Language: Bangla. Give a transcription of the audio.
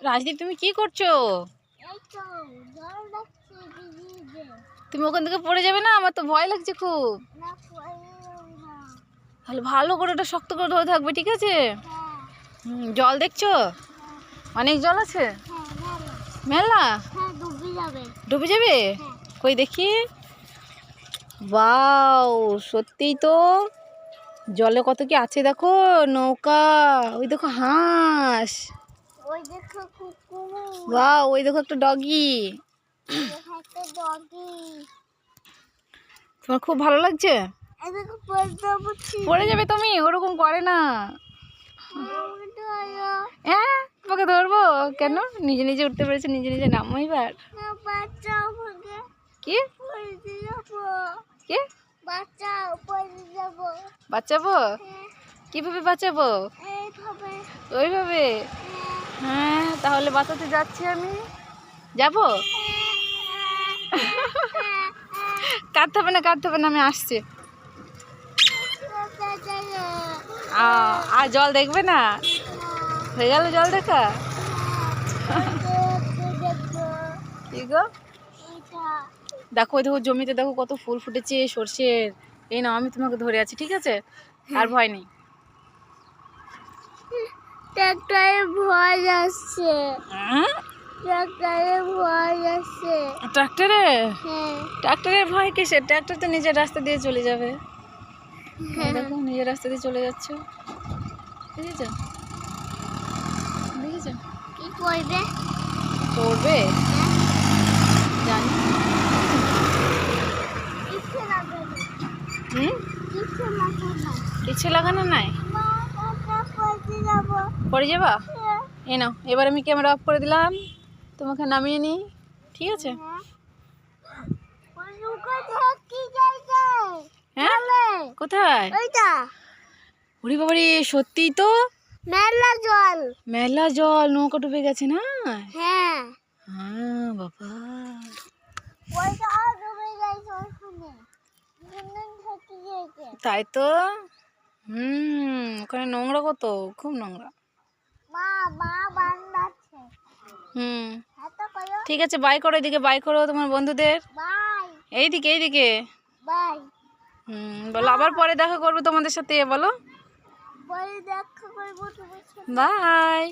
রাজদীপ তুমি কি করছ? তুমি ওখান থেকে পড়ে যাবে না? আমার তো ভয় লাগছে খুব। তাহলে ভালো করে ওটা শক্ত করে ধরে থাকবে ঠিক আছে? হ্যাঁ। হুম, জল দেখছ? অনেক জল আছে? হ্যাঁ মেলা। হ্যাঁ ডুবে যাবে। হ্যাঁ। কই দেখি। বাও সত্যিই তো। জলে কত কি আছে দেখো? নৌকা। ওই দেখো হাঁস। ওই দেখো কুকুর। বাও ওই দেখো একটা ডগি একটা ডগি তোমার খুব ভালো লাগছে? পড়ে যাব তুমি ওরকম করে না। হ্যাঁ তোমাকে ধরবো? কেন? নিজে নিজে উঠতে পেরেছে নিজে নিজে নামো এবার। কি? কি? বাঁচাবো? হ্যাঁ। কীভাবে বাঁচাবো? ওইভাবে? হ্যাঁ তাহলে বাঁচাতে যাচ্ছি আমি। যাব? কাঁদতে হবে না, কাঁদতে হবে না, আমি আসছি। আর জল দেখবে না? হয়ে গেল জল দেখা? কি গো? দেখো দেখো, জমিতে দেখো কত ফুল ফুটেছে, সর্ষের। এই নাও, আমি তোমাকে ধরে আছি, ঠিক আছে? আর ভয় নেই। ট্রাক্টরে ভয় আসছে। হুম? ট্রাক্টরে ভয় আসছে। ট্রাক্টরে? হ্যাঁ। ট্রাক্টরের ভয় কিসের? ট্রাক্টর তো নিজের রাস্তা দিয়ে চলে যাবে। দেখো নিজের রাস্তা দিয়ে চলে যাচ্ছে। দেখেছ দেখেছ কি করবে? পড়বে জানি। কিছু লাগানো নাই? পড়ে যাবা? হ্যাঁ। এই নাও এবার আমি ক্যামেরা অফ করে দিলাম। তোমাকে নামিয়ে নিই। ঠিক আছে? যাইছে হ্যাঁ? কোথায়? বাবারি তো? মেলা জল। মেলা জল নৌকা ডুবে গেছে না? হ্যাঁ। হ্যাঁ বাবা। তাই তো? হুম ওখানে নোংরা কত? খুব নোংরা। মা মা বান্দাচ্ছে। হুম ঠিক আছে বাই করো এদিকে বাই করো তোমার বন্ধুদের। এইদিকে এইদিকে। হুম বলো আবার পরে দেখা করব তোমাদের সাথে বলো। দেখা করব বাই